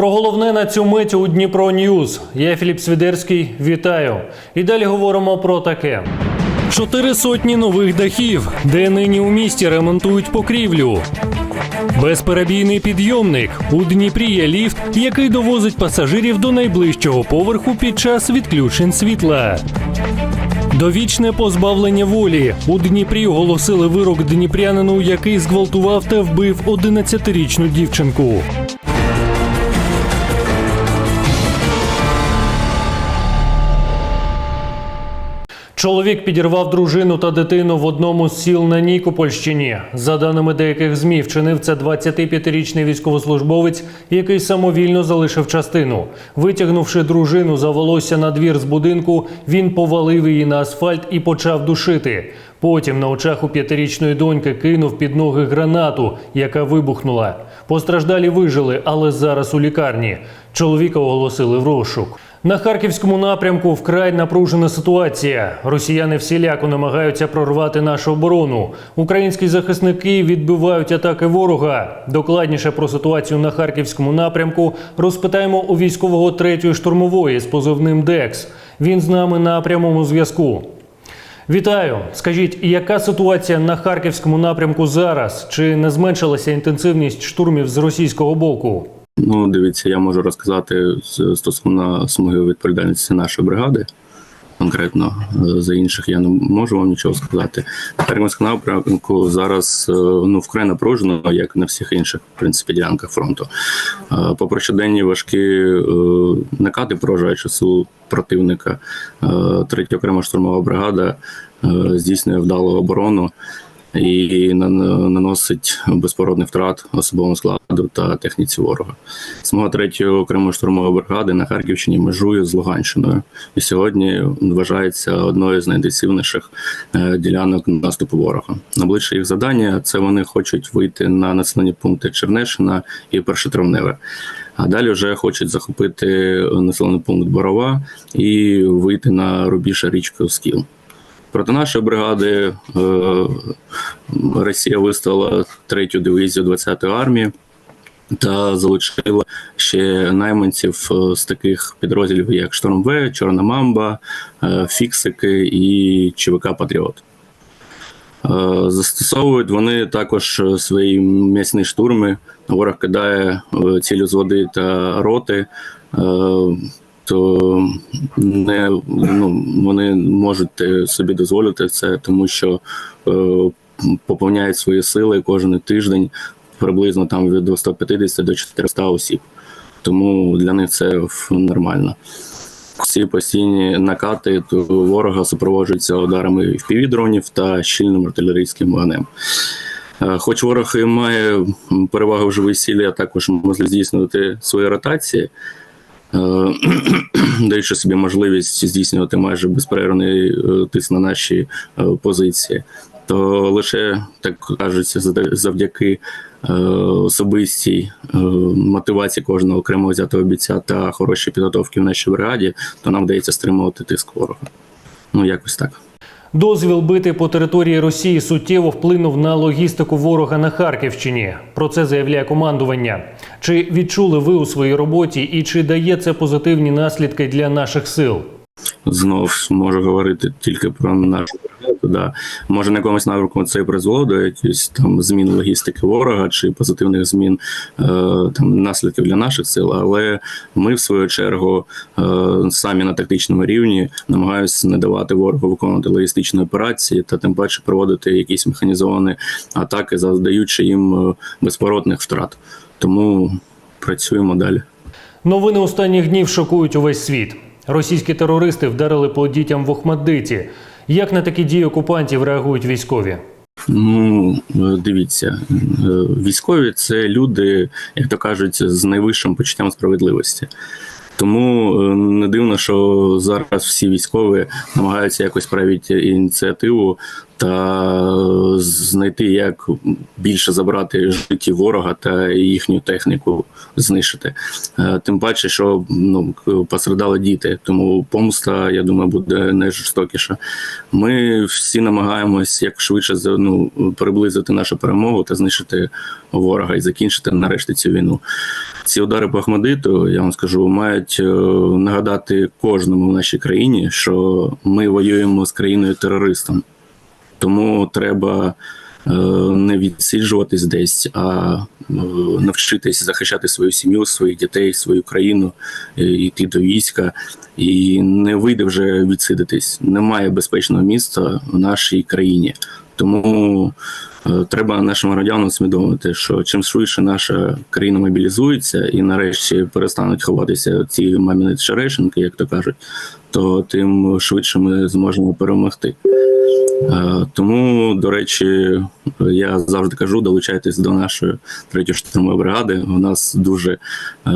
Про головне на цю мить у Дніпро Ньюз. Я Філіп Свідерський. Вітаю. І далі говоримо про таке. Чотири сотні нових дахів, де нині у місті ремонтують покрівлю. Безперебійний підйомник. У Дніпрі є ліфт, який довозить пасажирів до найближчого поверху під час відключень світла. Довічне позбавлення волі. У Дніпрі оголосили вирок дніпрянину, який зґвалтував та вбив 11-річну дівчинку. Чоловік підірвав дружину та дитину в одному з сіл на Нікопольщині. За даними деяких змі, вчинив це 25-річний військовослужбовець, який самовільно залишив частину. Витягнувши дружину за волосся на двір з будинку, він повалив її на асфальт і почав душити. Потім на очах у п'ятирічної доньки кинув під ноги гранату, яка вибухнула. Постраждалі вижили, але зараз у лікарні. Чоловіка оголосили в розшук. На харківському напрямку вкрай напружена ситуація. Росіяни всіляко намагаються прорвати нашу оборону. Українські захисники відбивають атаки ворога. Докладніше про ситуацію на харківському напрямку розпитаємо у військового третьої штурмової з позивним ДЕКС. Він з нами на прямому зв'язку. Вітаю! Скажіть, яка ситуація на харківському напрямку зараз? Чи не зменшилася інтенсивність штурмів з російського боку? Ну, дивіться, я можу розказати стосовно смуги відповідальності нашої бригади. Конкретно Е, за інших я не можу вам нічого сказати. На напрямку зараз е, ну вкрай напружено, як на всіх інших в принципі ділянках фронту. Е, Попри щоденні важкі накати прожаючи силу противника, третя окрема штурмова бригада здійснює вдалу оборону і нан- наносить безпородний втрат особовому складу та техніці ворога. Смуга третьої окремої штурмової бригади на Харківщині межує з Луганщиною, і сьогодні вважається одною з найінтенсивніших е, ділянок наступу ворога. Найближче їх завдання це вони хочуть вийти на населені пункти Чернешина і Першотравневе. А далі вже хочуть захопити населений пункт Борова і вийти на рубіж річки Скіл. Проти нашої бригади е, Росія виставила третю дивізію 20-ї армії та залучила ще найманців е, з таких підрозділів, як Шторм В, Чорна Мамба, е, Фіксики і ЧВК Патріот. Е, Застосовують вони також е, свої м'ясні штурми. Ворог кидає цілю з води та роти. То не ну, вони можуть е, собі дозволити це, тому що е, поповняють свої сили кожен тиждень приблизно там від 250 до 400 осіб. Тому для них це нормально. Ці постійні накати ворога супроводжуються ударами впівдронів та щільним артилерійським вогнем. Е, Хоч ворог і має перевагу в живій силі, а також може здійснювати свої ротації, даючи собі можливість здійснювати майже безперервний е, тиск на наші е, позиції, то лише так кажуть, завдяки е, особистій е, мотивації кожного окремого взятого бійця та хорошій підготовки в нашій бригаді, то нам вдається стримувати тиск ворога. Ну, якось так. Дозвіл бити по території Росії суттєво вплинув на логістику ворога на Харківщині. Про це заявляє командування. Чи відчули ви у своїй роботі і чи дає це позитивні наслідки для наших сил? Знов можу говорити тільки про нашу Да. Може, на якомусь напрямку це і призвело до якихось там змін логістики ворога чи позитивних змін е, там наслідків для наших сил. Але ми, в свою чергу, е, самі на тактичному рівні намагаємося не давати ворогу виконувати логістичні операції та тим паче проводити якісь механізовані атаки, завдаючи їм е, безповоротних втрат. Тому працюємо далі. Новини останніх днів шокують увесь світ. Російські терористи вдарили по дітям в Охмаддиті. Як на такі дії окупантів реагують військові? Ну, е, дивіться, е, військові це люди, як то кажуть, з найвищим почуттям справедливості. Тому е, не дивно, що зараз всі військові намагаються якось правити ініціативу та знайти, як більше забрати життів ворога та їхню техніку знищити. Е, Тим паче, що ну, пострадали діти, тому помста, я думаю, буде найжорстокіша. Ми всі намагаємось як швидше ну, приблизити нашу перемогу та знищити ворога і закінчити нарешті цю війну. Ці удари по Ахмадиту, я вам скажу, мають е, нагадати кожному в нашій країні, що ми воюємо з країною терористом. Тому треба е, не відсиджуватись десь, а е, навчитись захищати свою сім'ю, своїх дітей, свою країну, е, йти до війська. І не вийде вже відсидитись. Немає безпечного міста в нашій країні. Тому треба нашим громадянам усвідомити, що чим швидше наша країна мобілізується і нарешті перестануть ховатися ці маміни черешенки, як то кажуть, то тим швидше ми зможемо перемогти. Е, Тому, до речі, я завжди кажу, долучайтесь до нашої третьої штурмової бригади. У нас дуже е,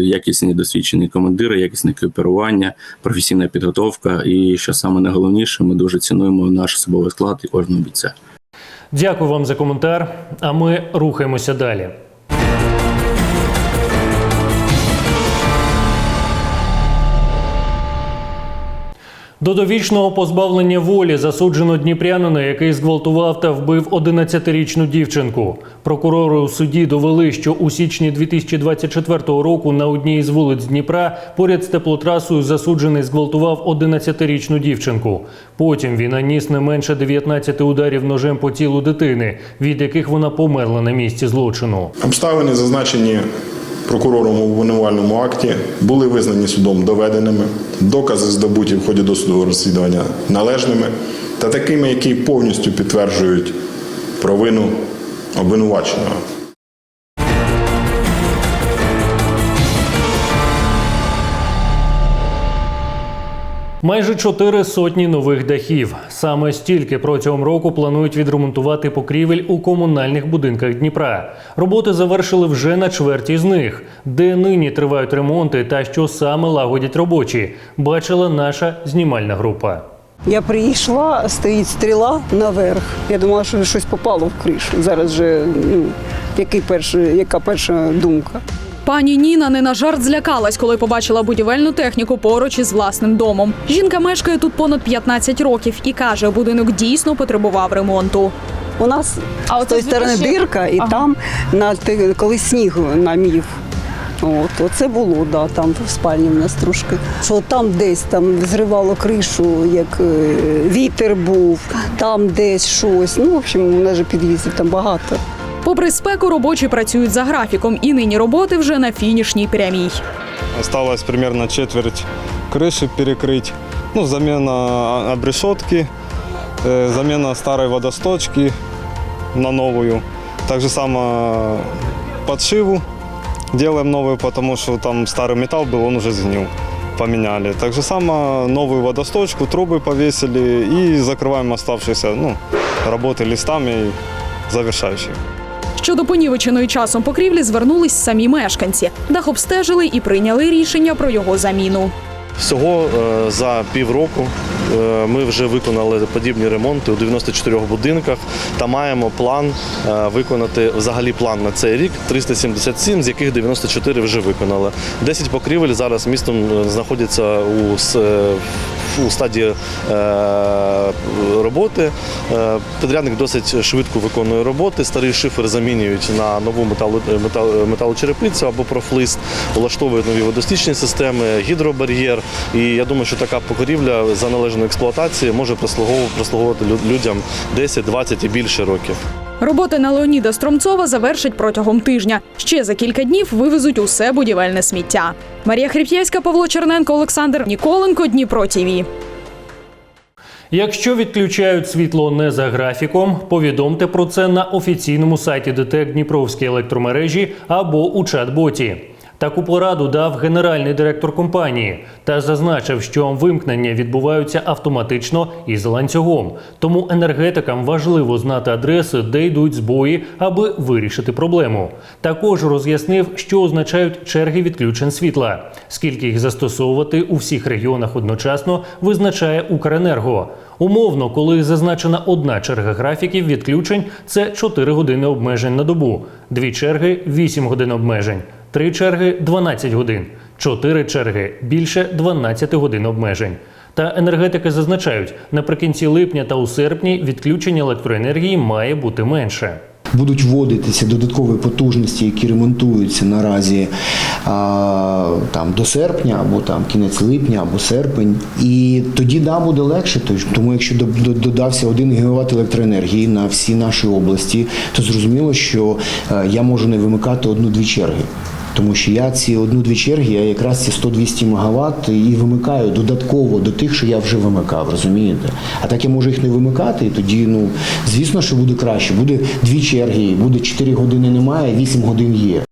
якісні досвідчені командири, якісне екіпірування, професійна підготовка. І що саме найголовніше, ми дуже цінуємо наш особовий склад і кожного бійця. Дякую вам за коментар. А ми рухаємося далі. До довічного позбавлення волі засуджено дніпрянина, який зґвалтував та вбив 11-річну дівчинку. Прокурори у суді довели, що у січні 2024 року на одній із вулиць Дніпра поряд з теплотрасою засуджений зґвалтував 11-річну дівчинку. Потім він наніс не менше 19 ударів ножем по тілу дитини, від яких вона померла на місці злочину. Обставини, зазначені прокурором у обвинувальному акті, були визнані судом доведеними, докази здобуті в ході досудового розслідування належними та такими, які повністю підтверджують провину обвинуваченого. Майже чотири сотні нових дахів. Саме стільки протягом року планують відремонтувати покрівель у комунальних будинках Дніпра. Роботи завершили вже на чверті з них, де нині тривають ремонти та що саме лагодять робочі. Бачила наша знімальна група. Я прийшла, стоїть стріла наверх. Я думала, що щось попало в кришу. Зараз же ну, який перший, яка перша думка? Пані Ніна не на жарт злякалась, коли побачила будівельну техніку поруч із власним домом. Жінка мешкає тут понад 15 років і каже, будинок дійсно потребував ремонту. У нас А з тої сторони ще- дирка, і Ага. там на коли сніг намів. От, оце було, да, там в спальні в нас трошки. Що там десь там зривало кришу, як е, вітер був, там десь щось. Ну, в общем, у нас же під'їздів там багато. Попри спеку, робочі працюють за графіком, і нині роботи вже на фінішній прямій. Осталось примерно четверть крыши перекрыть. Ну, замена обрешетки, э, замена старой водосточки на новую. Так же само подшиву делаем новую, потому что там старый металл был, он уже сгнил. Поменяли. Так же само новую водосточку, трубы повесили и закрываем оставшиеся ну, работы листами завершающие. Щодо понівеченої часом покрівлі звернулись самі мешканці. Дах обстежили і прийняли рішення про його заміну. Всього е, за півроку е, ми вже виконали подібні ремонти у 94 будинках та маємо план е, виконати взагалі план на цей рік 377, з яких 94 вже виконали. 10 покрівель зараз містом знаходяться у, у стадії е, роботи. Е, Підрядник досить швидко виконує роботи. Старий шифер замінюють на нову металочерепицю або профлист, влаштовують нові водостічні системи, гідробар'єр. І я думаю, що така покрівля за належної експлуатації може прислуговувати людям 10, 20 і більше років. Роботи на Леоніда Стромцова завершать протягом тижня. Ще за кілька днів вивезуть усе будівельне сміття. Марія Хрип'євська, Павло Черненко, Олександр Ніколенко, Дніпро ТІВІ. Якщо відключають світло не за графіком, повідомте про це на офіційному сайті ДТЕК Дніпровській електромережі або у чат-боті. Таку пораду дав генеральний директор компанії та зазначив, що вимкнення відбуваються автоматично і з ланцюгом. Тому енергетикам важливо знати адреси, де йдуть збої, аби вирішити проблему. Також роз'яснив, що означають черги відключень світла, скільки їх застосовувати у всіх регіонах одночасно, визначає Укренерго. Умовно, коли зазначена одна черга графіків відключень, це 4 години обмежень на добу, дві черги 8 годин обмежень, три черги 12 годин, чотири черги більше 12 годин обмежень. Та енергетики зазначають, наприкінці липня та у серпні відключення електроенергії має бути менше. Будуть вводитися додаткові потужності, які ремонтуються наразі а, там до серпня, або там кінець липня, або серпень. І тоді да буде легше. Тому якщо до- до- додався 1 ГВт електроенергії на всі наші області, то зрозуміло, що е, я можу не вимикати одну-дві черги. Тому що я ці одну-дві черги, я якраз ці 100-200 МВт і вимикаю додатково до тих, що я вже вимикав, розумієте? А так я можу їх не вимикати, і тоді, ну, звісно, що буде краще. Буде дві черги, буде 4 години немає, 8 годин є.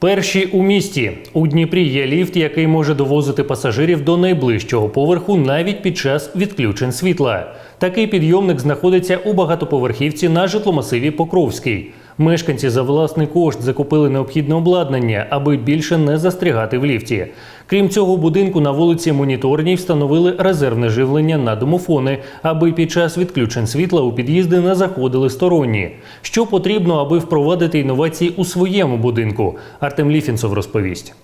Перші у місті у Дніпрі є ліфт, який може довозити пасажирів до найближчого поверху навіть під час відключень світла. Такий підйомник знаходиться у багатоповерхівці на житломасиві Покровський. Мешканці за власний кошт закупили необхідне обладнання, аби більше не застрягати в ліфті. Крім цього, будинку на вулиці Моніторній встановили резервне живлення на домофони, аби під час відключень світла у під'їзди не заходили сторонні. Що потрібно, аби впровадити інновації у своєму будинку? Артем Ліфінцов розповість.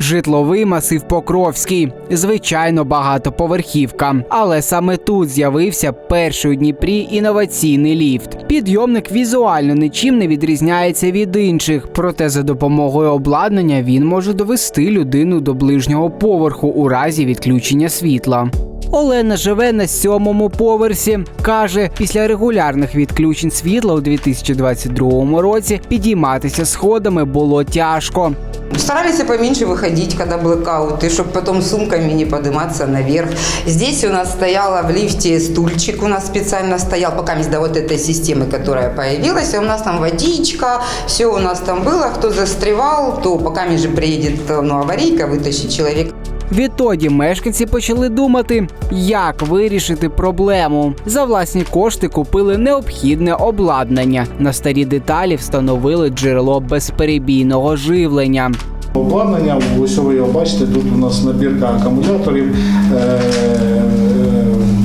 Житловий масив Покровський, звичайно, багатоповерхівка. Але саме тут з'явився перший у Дніпрі інноваційний ліфт. Підйомник візуально нічим не відрізняється від інших, проте за допомогою обладнання він може довести людину до ближнього поверху у разі відключення світла. Олена живе на сьомому поверсі. каже, після регулярних відключень світла у 2022 році підійматися сходами було тяжко. Старались и поменьше выходить, когда блэкауты, чтобы потом сумками не подниматься наверх. Здесь у нас стояла в лифте стульчик, у нас специально стоял, пока до вот этой системы, которая появилась, а у нас там водичка, все у нас там было, кто застревал, то пока же приедет ну, аварийка, вытащит человек. Відтоді мешканці почали думати, як вирішити проблему. За власні кошти купили необхідне обладнання. На старі деталі встановили джерело безперебійного живлення. Обладнання, ось ви його бачите, тут у нас набірка акумуляторів, е,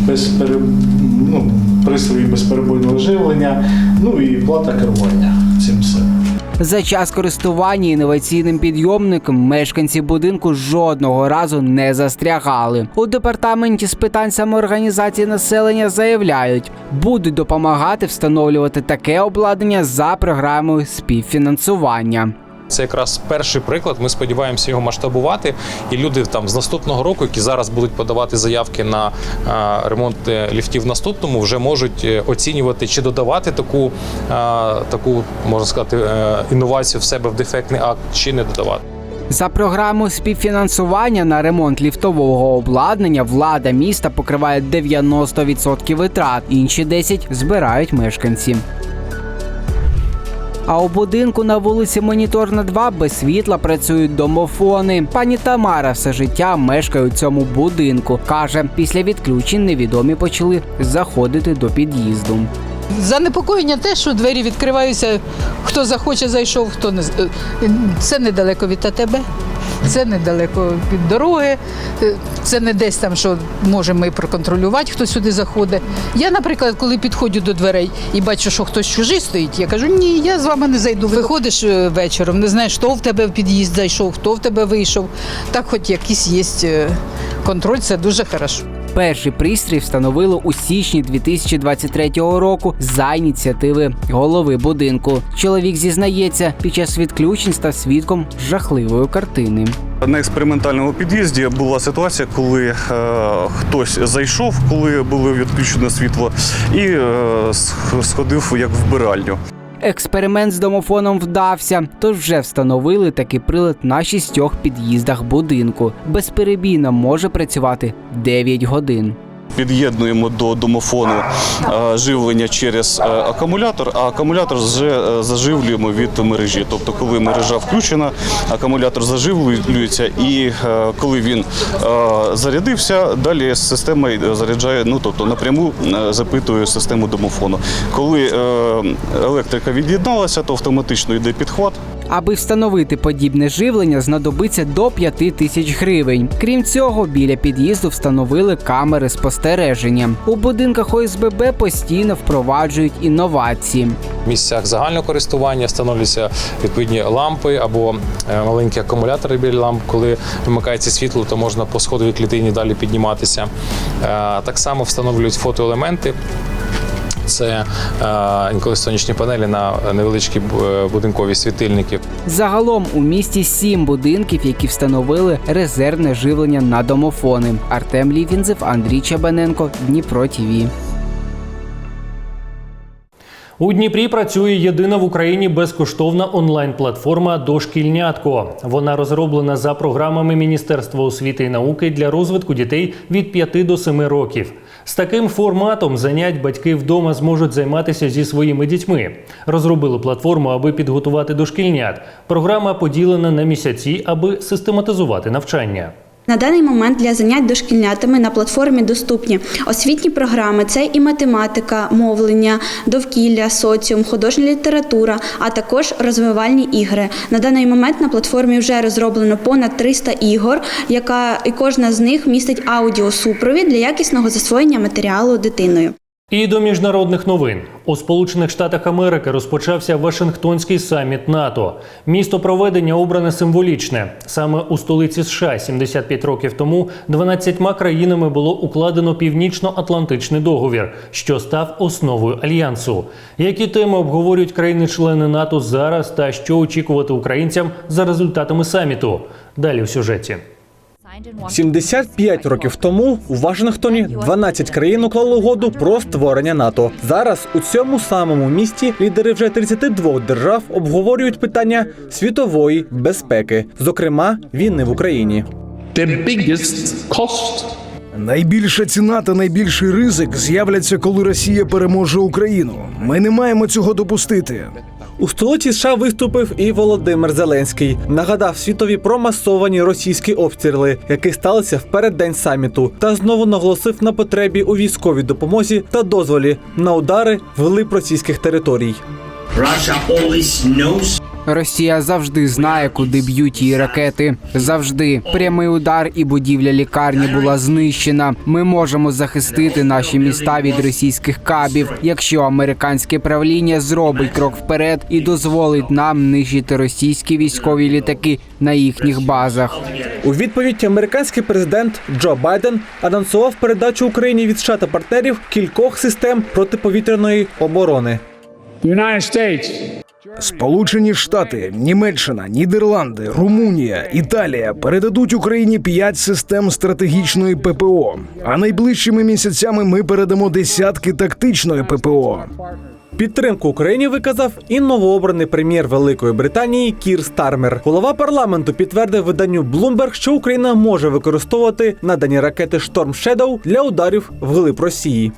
без ну, пристрої безперебойного живлення, ну і плата керування цим все. За час користування інноваційним підйомником мешканці будинку жодного разу не застрягали. У департаменті з питань самоорганізації населення заявляють, будуть допомагати встановлювати таке обладнання за програмою співфінансування. Це якраз перший приклад. Ми сподіваємося його масштабувати. І люди там з наступного року, які зараз будуть подавати заявки на е, ремонт е, ліфтів в наступному, вже можуть е, оцінювати чи додавати таку, таку можна сказати, інновацію в себе в дефектний акт, чи не додавати. За програмою співфінансування на ремонт ліфтового обладнання влада міста покриває 90% витрат, інші 10% збирають мешканці. А у будинку на вулиці Моніторна 2 без світла працюють домофони. Пані Тамара все життя мешкає у цьому будинку. Каже, після відключень невідомі почали заходити до під'їзду. Занепокоєння те, що двері відкриваються, хто захоче, зайшов, хто не е, це недалеко від АТБ, це недалеко від дороги, е, це не десь там, що можемо ми проконтролювати, хто сюди заходить. Я, наприклад, коли підходжу до дверей і бачу, що хтось чужий стоїть, я кажу, ні, я з вами не зайду. Виходиш е, вечором, не знаєш, хто в тебе в під'їзд зайшов, хто в тебе вийшов. Так, хоч якийсь є контроль, це дуже хорошо. Перший пристрій встановили у січні 2023 року за ініціативи голови будинку. Чоловік зізнається, під час відключень став свідком жахливої картини. На експериментальному під'їзді була ситуація, коли е, хтось зайшов, коли було відключено світло, і е, сходив як вбиральню. Експеримент з домофоном вдався, тож вже встановили такий прилад на шістьох під'їздах будинку. Безперебійно може працювати 9 годин. Під'єднуємо до домофону е, живлення через е, акумулятор, а акумулятор е, заживлюємо від мережі. Тобто, коли мережа включена, акумулятор заживлюється, і коли він зарядився, далі система заряджає, ну тобто напряму запитує систему домофону. Коли електрика від'єдналася, то автоматично йде підхват. Аби встановити подібне живлення, знадобиться до 5 тисяч гривень. Крім цього, біля під'їзду встановили камери спостереження. У будинках ОСББ постійно впроваджують інновації. В місцях загального користування встановлюються відповідні лампи або е, маленькі акумулятори біля ламп. Коли вимикається світло, то можна по сходовій клітині далі підніматися. Е, Так само встановлюють фотоелементи. Це е, інколи сонячні панелі на невеличкі е, будинкові світильники. Загалом у місті сім будинків, які встановили резервне живлення на домофони. Артем Лівінзев, Андрій Чабаненко, Дніпро ТІВІ. У Дніпрі працює єдина в Україні безкоштовна онлайн-платформа Дошкільнятко. Вона розроблена за програмами Міністерства освіти і науки для розвитку дітей від 5 до 7 років. З таким форматом занять батьки вдома зможуть займатися зі своїми дітьми. Розробили платформу, аби підготувати дошкільнят. Програма поділена на місяці, аби систематизувати навчання. На даний момент для занять дошкільнятами на платформі доступні освітні програми, це і математика, мовлення, довкілля, соціум, художня література, а також розвивальні ігри. На даний момент на платформі вже розроблено понад 300 ігор, яка і кожна з них містить аудіосупровід для якісного засвоєння матеріалу дитиною. І до міжнародних новин у Сполучених Штатах Америки розпочався Вашингтонський саміт НАТО. Місто проведення обране символічне. Саме у столиці США 75 років тому 12 країнами було укладено північно-атлантичний договір, що став основою альянсу. Які теми обговорюють країни-члени НАТО зараз та що очікувати українцям за результатами саміту? Далі в сюжеті. 75 років тому у Вашингтоні 12 країн уклали угоду про створення НАТО. Зараз у цьому самому місті лідери вже 32 держав обговорюють питання світової безпеки, зокрема війни в Україні. Найбільша ціна та найбільший ризик з'являться, коли Росія переможе Україну. Ми не маємо цього допустити. У столиці США виступив і Володимир Зеленський. Нагадав світові про масовані російські обстріли, які сталися в переддень саміту, та знову наголосив на потребі у військовій допомозі та дозволі на удари вглиб російських територій. Росія завжди знає, куди б'ють її ракети. Завжди прямий удар і будівля лікарні була знищена. Ми можемо захистити наші міста від російських кабів, якщо американське правління зробить крок вперед і дозволить нам нищити російські військові літаки на їхніх базах. У відповідь американський президент Джо Байден анонсував передачу Україні від США та партнерів кількох систем протиповітряної оборони. Сполучені Штати, Німеччина, Нідерланди, Румунія, Італія передадуть Україні п'ять систем стратегічної ППО. А найближчими місяцями ми передамо десятки тактичної ППО. Підтримку Україні виказав і новообраний прем'єр Великої Британії Кір Стармер. Голова парламенту підтвердив виданню Bloomberg, що Україна може використовувати надані ракети Storm Shadow для ударів вглиб Росії.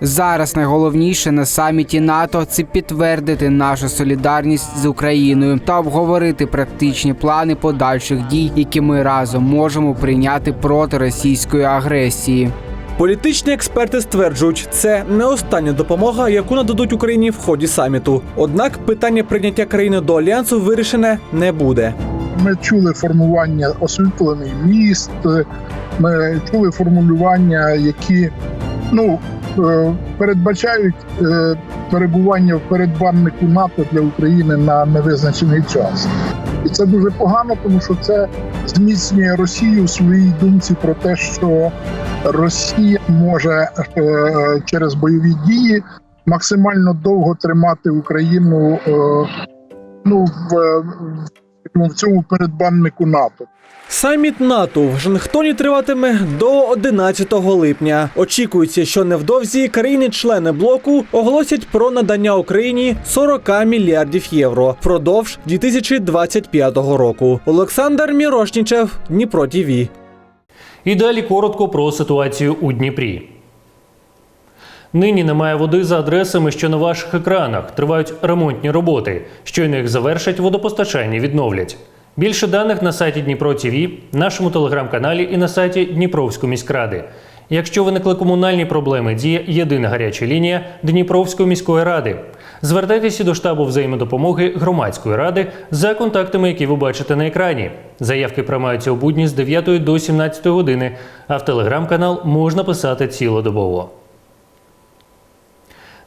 Зараз найголовніше на саміті НАТО це підтвердити нашу солідарність з Україною та обговорити практичні плани подальших дій, які ми разом можемо прийняти проти російської агресії. Політичні експерти стверджують, це не остання допомога, яку нададуть Україні в ході саміту. Однак питання прийняття країни до альянсу вирішене не буде. Ми чули формування освітлений міст, ми чули формулювання, які ну, е, передбачають е, перебування в передбаннику НАТО для України на невизначений час. І це дуже погано, тому що це зміцнює Росію в своїй думці про те, що Росія може е, через бойові дії максимально довго тримати Україну е, ну, в, в цьому передбаннику НАТО. Саміт НАТО в Вашингтоні триватиме до 11 липня. Очікується, що невдовзі країни-члени блоку оголосять про надання Україні 40 мільярдів євро впродовж 2025 року. Олександр Мірошнічев, Дніпро ТІВІ. І далі коротко про ситуацію у Дніпрі. Нині немає води за адресами, що на ваших екранах. Тривають ремонтні роботи. Щойно їх завершать, водопостачання відновлять. Більше даних на сайті Дніпро ТВ, нашому телеграм-каналі і на сайті Дніпровської міськради. Якщо виникли комунальні проблеми, діє єдина гаряча лінія Дніпровської міської ради. Звертайтеся до штабу взаємодопомоги громадської ради за контактами, які ви бачите на екрані. Заявки приймаються у будні з 9 до 17 години, а в телеграм-канал можна писати цілодобово.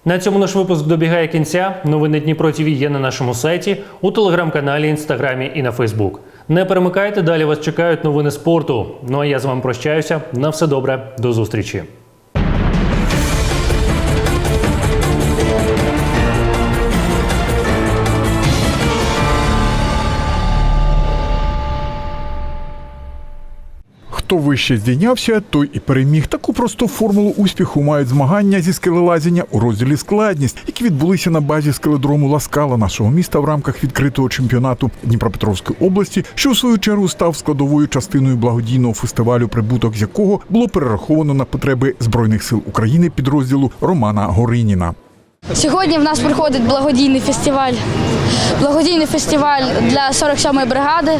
На цьому наш випуск добігає кінця. Новини Дніпро ТВ є на нашому сайті, у телеграм-каналі, інстаграмі і на Фейсбук. Не перемикайте, далі вас чекають новини спорту. Ну а я з вами прощаюся. На все добре, до зустрічі. Хто вище здійнявся, той і переміг. Таку просту формулу успіху мають змагання зі скелелазіння у розділі складність, які відбулися на базі скеледрому Ласкала нашого міста в рамках відкритого чемпіонату Дніпропетровської області, що у свою чергу став складовою частиною благодійного фестивалю, прибуток з якого було перераховано на потреби збройних сил України підрозділу Романа Гориніна. Сьогодні в нас проходить благодійний фестиваль. Благодійний фестиваль для 47-ї бригади.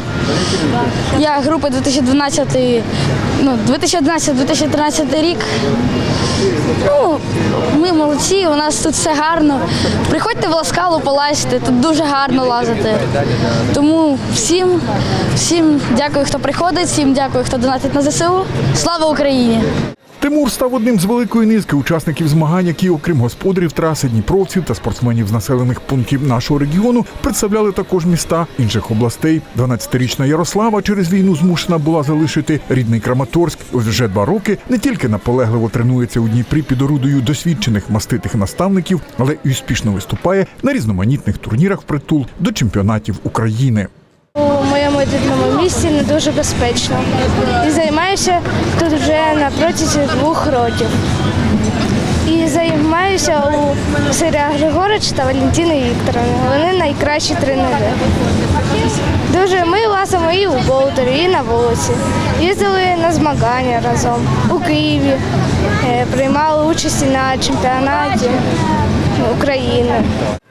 Я групи 2012, ну, 2011-2013 рік. Ну, ми молодці, у нас тут все гарно. Приходьте в ласкалу полазьте, тут дуже гарно лазити. Тому всім, всім дякую, хто приходить, всім дякую, хто донатить на ЗСУ. Слава Україні! Тимур став одним з великої низки учасників змагань, які, окрім господарів траси, дніпровців та спортсменів з населених пунктів нашого регіону, представляли також міста інших областей. 12-річна Ярослава через війну змушена була залишити рідний Краматорськ. Вже два роки не тільки наполегливо тренується у Дніпрі під орудою досвідчених маститих наставників, але й успішно виступає на різноманітних турнірах впритул до чемпіонатів України. У моєму рідному місці не дуже безпечно. І займаюся тут вже на протязі двох років. І займаюся у Сирія Григорич та Валентини Вікторовни. Вони найкращі тренери. Дуже ми лазимо і у Болдері, і на вулиці. Їздили на змагання разом у Києві, е, приймали участь на чемпіонаті України.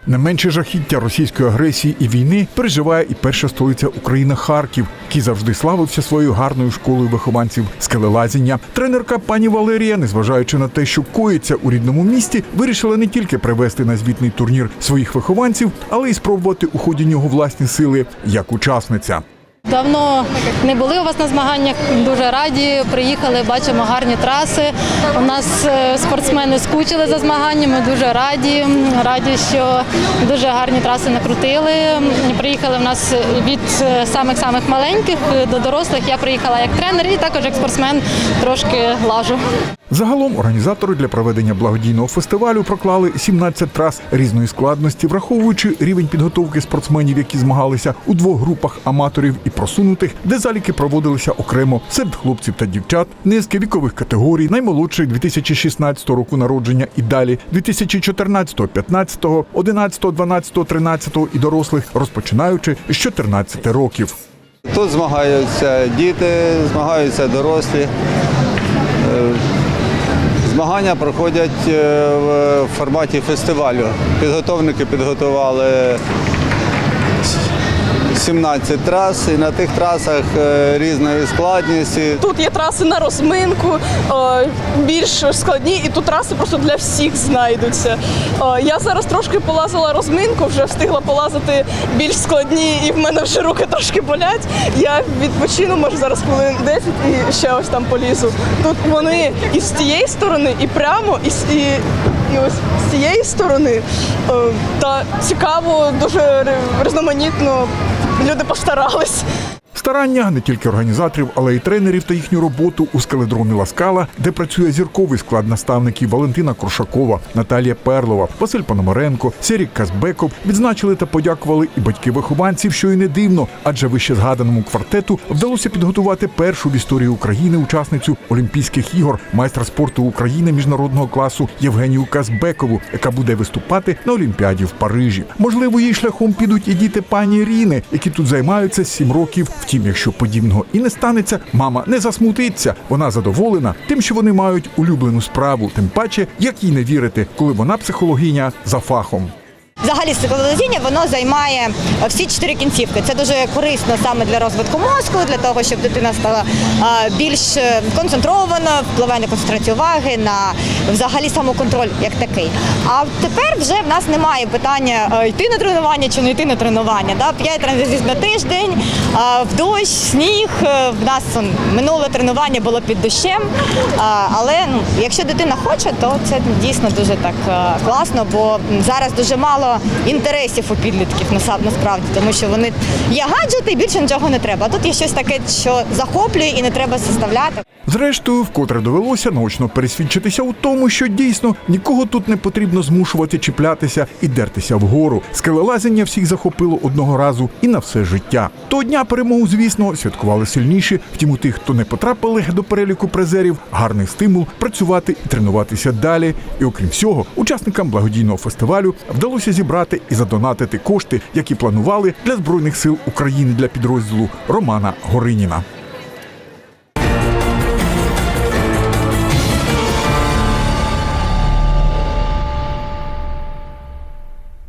Не менше жахіття російської агресії і війни переживає і перша столиця України Харків, який завжди славився своєю гарною школою вихованців скелелазіння. Тренерка пані Валерія, незважаючи на те, що коїться у рідному місті, вирішила не тільки привести на звітний турнір своїх вихованців, але й спробувати у ході нього власні сили як учасниця. Давно не були у вас на змаганнях. Дуже раді. Приїхали, бачимо гарні траси. У нас е, спортсмени скучили за змаганнями. Дуже раді. Раді, що дуже гарні траси накрутили. Приїхали в нас від е, самих самих маленьких до дорослих. Я приїхала як тренер і також як спортсмен трошки лажу. Загалом організатори для проведення благодійного фестивалю проклали 17 трас різної складності, враховуючи рівень підготовки спортсменів, які змагалися у двох групах аматорів і просунутих, де заліки проводилися окремо серед хлопців та дівчат, низки вікових категорій, наймолодших 2016 року народження і далі, 2014, 15, 11, 12, 13 і дорослих, розпочинаючи з 14 років. Тут змагаються діти, змагаються дорослі. Змагання проходять е, в форматі фестивалю. Підготовники підготували 17 трас, і на тих трасах е, різної складності. Тут є траси на розминку, е, більш складні, і тут траси просто для всіх знайдуться. Е, Я зараз трошки полазила розминку, вже встигла полазити більш складні, і в мене вже руки трошки болять. Я відпочину, може зараз хвилин 10 і ще ось там полізу. Тут вони і з тієї сторони, і прямо, і, і, і ось з цієї сторони. Та цікаво, дуже різноманітно. Люди постарались. Старання не тільки організаторів, але й тренерів та їхню роботу у скеледромі Ласкала, де працює зірковий склад наставників Валентина Крушакова, Наталія Перлова, Василь Пономаренко, Серік Казбеков відзначили та подякували і батьки вихованців, що й не дивно, адже вище згаданому квартету вдалося підготувати першу в історії України учасницю Олімпійських ігор, майстра спорту України міжнародного класу Євгенію Казбекову, яка буде виступати на Олімпіаді в Парижі. Можливо, її шляхом підуть і діти пані Ріни, які тут займаються сім років Втім, якщо подібного і не станеться, мама не засмутиться. Вона задоволена тим, що вони мають улюблену справу, тим паче, як їй не вірити, коли вона психологиня за фахом. Взагалі стекловолодіння воно займає всі чотири кінцівки. Це дуже корисно саме для розвитку мозку, для того, щоб дитина стала більш е, концентрованою, впливає на концентрацію уваги, на взагалі самоконтроль як такий. А тепер вже в нас немає питання е, йти на тренування чи не йти на тренування. П'ять разів на тиждень, в дощ, сніг. Е, В нас минуле тренування було під дощем. Але ну, якщо дитина хоче, то це дійсно дуже так е, класно, бо зараз дуже мало інтересів у підлітків насправді, тому що вони є гаджети і більше нічого не треба. А тут є щось таке, що захоплює і не треба составляти. Зрештою, вкотре довелося наочно пересвідчитися у тому, що дійсно нікого тут не потрібно змушувати чіплятися і дертися вгору. Скелелазіння всіх захопило одного разу і на все життя. Того дня перемогу, звісно, святкували сильніші. Втім, у тих, хто не потрапили до переліку призерів, гарний стимул працювати і тренуватися далі. І окрім всього, учасникам благодійного фестивалю вдалося зібрати і задонатити кошти, які планували для збройних сил України для підрозділу Романа Гориніна.